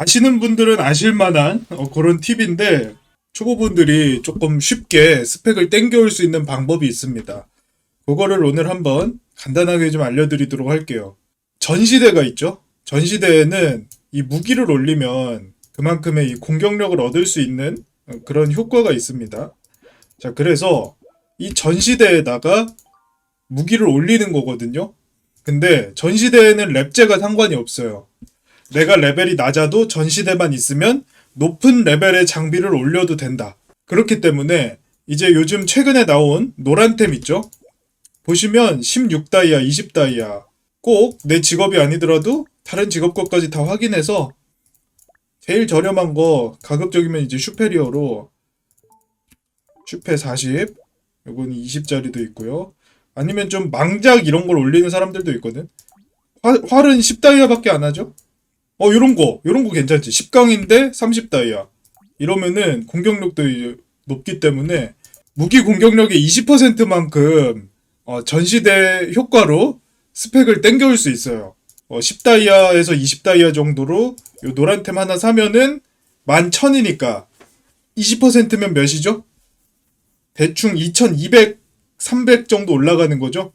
아시는 분들은 아실만한 어, 그런 팁인데 초보분들이 조금 쉽게 스펙을 땡겨올 수 있는 방법이 있습니다. 그거를 오늘 한번 간단하게 좀 알려드리도록 할게요. 전시대가 있죠. 전시대에는 이 무기를 올리면 그만큼의 이 공격력을 얻을 수 있는 어, 그런 효과가 있습니다. 자, 그래서 이 전시대에다가 무기를 올리는 거거든요. 근데 전시대에는 랩제가 상관이 없어요. 내가 레벨이 낮아도 전시대만 있으면 높은 레벨의 장비를 올려도 된다. 그렇기 때문에 이제 요즘 최근에 나온 노란템 있죠? 보시면 16다이아, 20다이아 꼭 내 직업이 아니더라도 다른 직업 것까지 다 확인해서 제일 저렴한 거 가급적이면 이제 슈페리어로 슈페 40 요건 20짜리도 있고요. 아니면 좀 망작 이런 걸 올리는 사람들도 있거든. 화, 활은 10다이아밖에 안 하죠? 어, 요런 거, 요런 거 괜찮지. 10강인데 30다이아. 이러면은 공격력도 높기 때문에 무기 공격력의 20%만큼 어, 전시대 효과로 스펙을 땡겨올 수 있어요. 어, 10다이아에서 20다이아 정도로 요 노란템 하나 사면은 11,000이니까 20%면 몇이죠? 대충 2200, 300 정도 올라가는 거죠?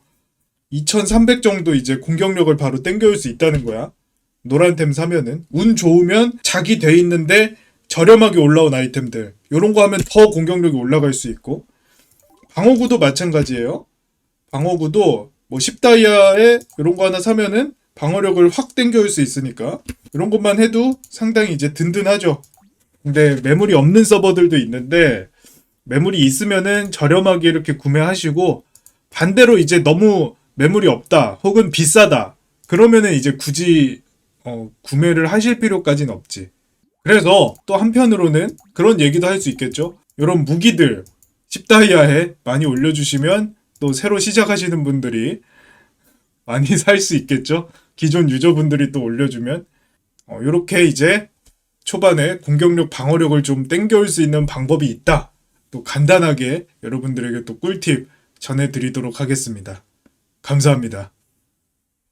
2300 정도 이제 공격력을 바로 땡겨올 수 있다는 거야. 노란템 사면은 운 좋으면 자기 돼 있는데 저렴하게 올라온 아이템들 요런 거 하면 더 공격력이 올라갈 수 있고 방어구도 마찬가지예요. 방어구도 뭐 10다이아에 이런 거 하나 사면은 방어력을 확 땡겨올 수 있으니까 이런 것만 해도 상당히 이제 든든하죠. 근데 매물이 없는 서버들도 있는데 매물이 있으면은 저렴하게 이렇게 구매하시고 반대로 이제 너무 매물이 없다 혹은 비싸다 그러면은 이제 굳이 어, 구매를 하실 필요까지는 없지. 그래서 또 한편으로는 그런 얘기도 할 수 있겠죠. 이런 무기들 10다이아에 많이 올려주시면 또 새로 시작하시는 분들이 많이 살 수 있겠죠. 기존 유저분들이 또 올려주면 이렇게 이제 초반에 공격력 방어력을 좀 땡겨올 수 있는 방법이 있다. 또 간단하게 여러분들에게 또 꿀팁 전해드리도록 하겠습니다. 감사합니다.